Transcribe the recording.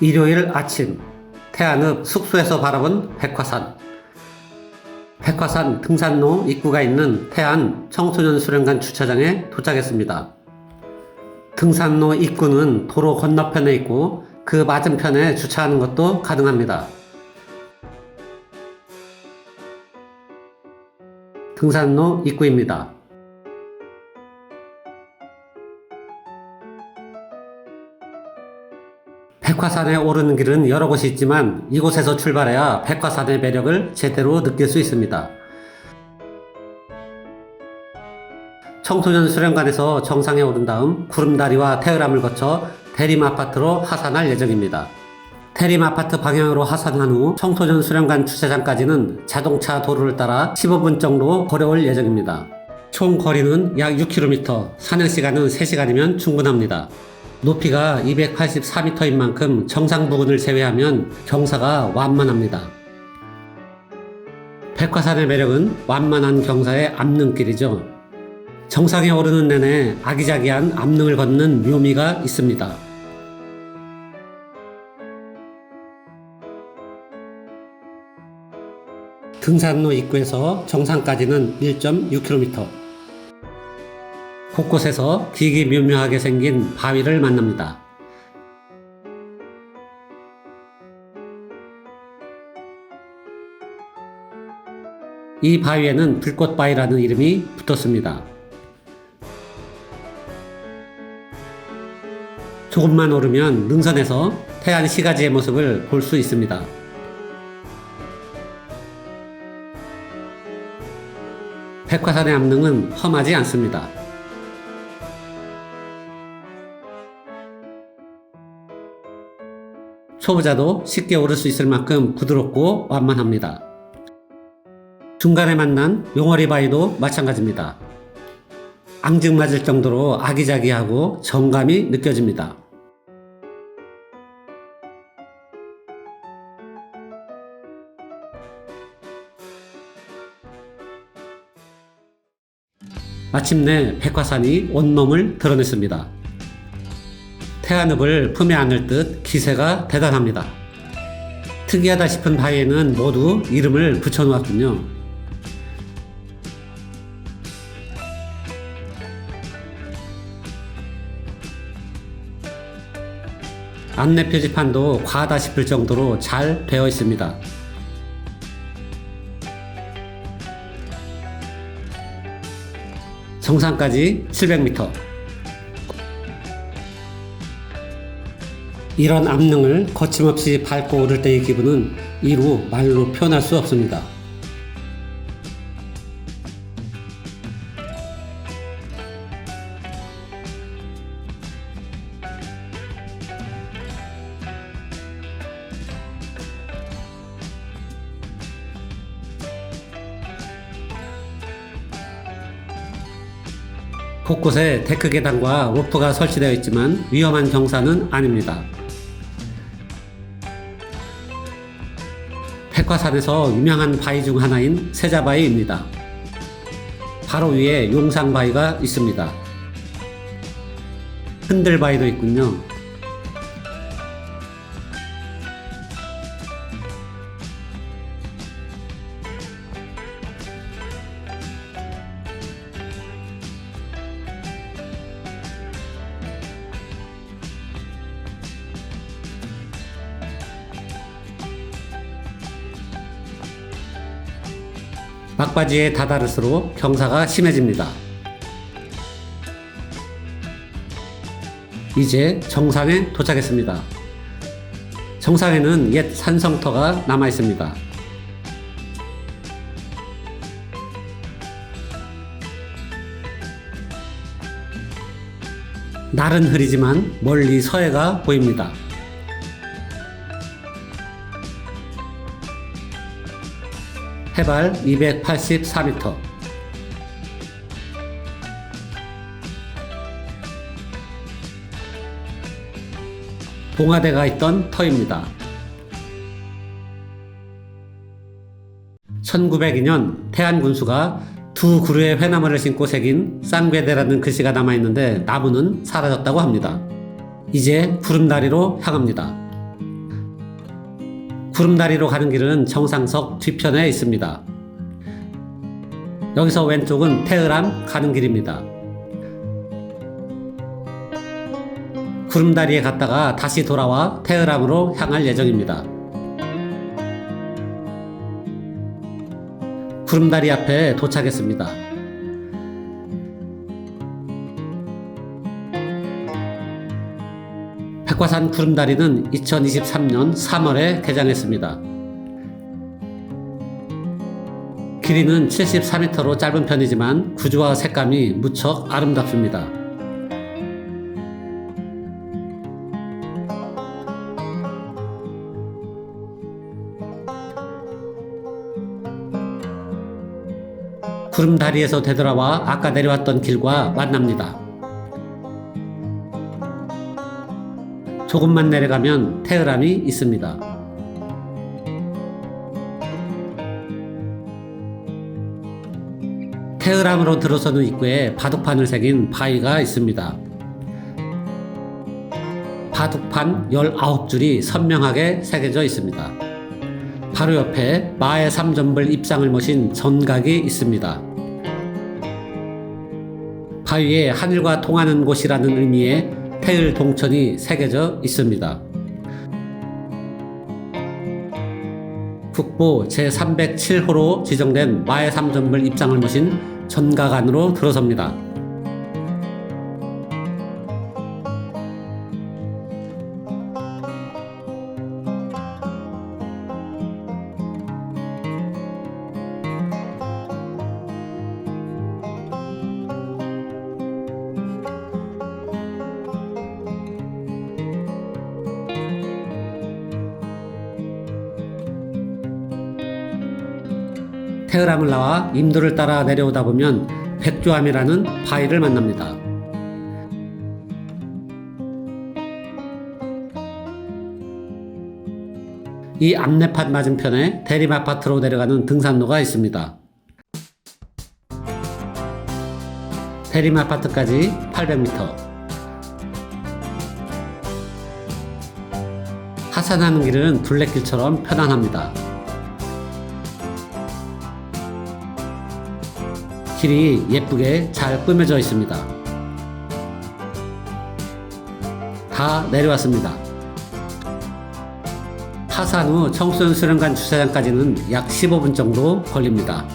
일요일 아침 태안읍 숙소에서 바라본 백화산 백화산 등산로 입구가 있는 태안 청소년 수련관 주차장에 도착했습니다. 등산로 입구는 도로 건너편에 있고 그 맞은편에 주차하는 것도 가능합니다. 등산로 입구입니다. 백화산에 오르는 길은 여러 곳이 있지만 이곳에서 출발해야 백화산의 매력을 제대로 느낄 수 있습니다. 청소년 수련관에서 정상에 오른 다음 구름다리와 태을암을 거쳐 대림 아파트로 하산할 예정입니다. 대림 아파트 방향으로 하산한 후 청소년 수련관 주차장까지는 자동차 도로를 따라 15분 정도 걸어올 예정입니다. 총 거리는 약 6km, 사냥 시간은 3시간이면 충분합니다. 높이가 284m인 만큼 정상 부근을 제외하면 경사가 완만합니다. 백화산의 매력은 완만한 경사의 암릉길이죠. 정상에 오르는 내내 아기자기한 암릉을 걷는 묘미가 있습니다. 등산로 입구에서 정상까지는 1.6km. 곳곳에서 기기 묘묘하게 생긴 바위를 만납니다. 이 바위에는 불꽃바위라는 이름이 붙었습니다. 조금만 오르면 능선에서 태안 시가지의 모습을 볼 수 있습니다. 백화산의 암릉은 험하지 않습니다. 초보자도 쉽게 오를 수 있을 만큼 부드럽고 완만합니다. 중간에 만난 용어리 바위도 마찬가지입니다. 앙증맞을 정도로 아기자기하고 정감이 느껴집니다. 마침내 백화산이 온몸을 드러냈습니다. 태안읍을 품에 안을 듯 기세가 대단합니다. 특이하다 싶은 바위에는 모두 이름을 붙여놓았군요. 안내 표지판도 과하다 싶을 정도로 잘 되어 있습니다. 정상까지 700m. 이런 암릉을 거침없이 밟고 오를 때의 기분은 이루 말로 표현할 수 없습니다. 곳곳에 데크 계단과 로프가 설치되어 있지만 위험한 경사는 아닙니다. 백화산에서 유명한 바위 중 하나인 세자바위입니다. 바로 위에 용상바위가 있습니다. 흔들바위도 있군요. 막바지에 다다를수록 경사가 심해집니다. 이제 정상에 도착했습니다. 정상에는 옛 산성터가 남아 있습니다. 날은 흐리지만 멀리 서해가 보입니다. 해발 284m. 봉화대가 있던 터입니다. 1902년 태안 군수가 두 그루의 회나무를 신고 새긴 쌍괴대라는 글씨가 남아있는데 나무는 사라졌다고 합니다. 이제 구름다리로 향합니다. 구름다리로 가는 길은 정상석 뒤편에 있습니다. 여기서 왼쪽은 테흐람 가는 길입니다. 구름다리에 갔다가 다시 돌아와 테흐람으로 향할 예정입니다. 구름다리 앞에 도착했습니다. 백과산 구름다리는 2023년 3월에 개장했습니다. 길이는 74m로 짧은 편이지만 구조와 색감이 무척 아름답습니다. 구름다리에서 되돌아와 아까 내려왔던 길과 만납니다. 조금만 내려가면 테흐람이 있습니다. 테흐람으로 들어서는 입구에 바둑판을 새긴 바위가 있습니다. 바둑판 19줄이 선명하게 새겨져 있습니다. 바로 옆에 마의 삼전벌 입상을 모신 전각이 있습니다. 바위에 하늘과 통하는 곳이라는 의미의 태을 동천이 새겨져 있습니다. 국보 제307호로 지정된 마의 삼전벌 입상을 모신 전각 안으로 들어섭니다. 테흐람을 나와 임도를 따라 내려오다 보면 백조암이라는 바위를 만납니다. 이 암내판 맞은편에 대림 아파트로 내려가는 등산로가 있습니다. 대림 아파트까지 800m. 하산하는 길은 둘레길처럼 편안합니다. 길이 예쁘게 잘 꾸며져 있습니다. 다 내려왔습니다. 하산 후 청소년 수련관 주차장까지는 약 15분 정도 걸립니다.